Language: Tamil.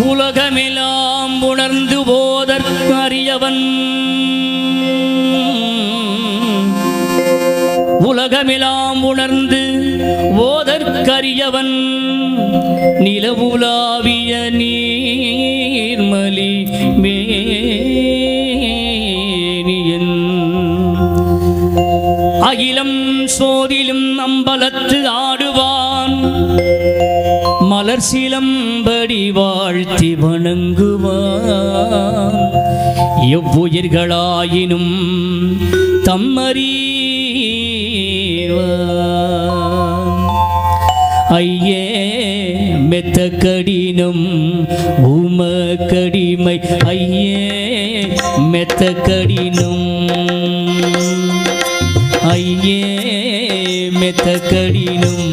உலகமெல்லாம் உணர்ந்து போதற்கு அறியவன் உலகமெல்லாம் உணர்ந்து ஓதற்கரியவன் நிலவுலாவிய நீர்மலி மேனியன். அகிலம் சோதிலும் அம்பலத்து ஆடுவார் மலர் சிலம்படி வாழ்த்தி வணங்குவான் எவ்வுயிர்களாயினும் தம்மறிவான் ஐயே மெத்த கடினம் உம கடிமை ஐயே மெத்த கடினம் ஐயே மெத்த கடினம்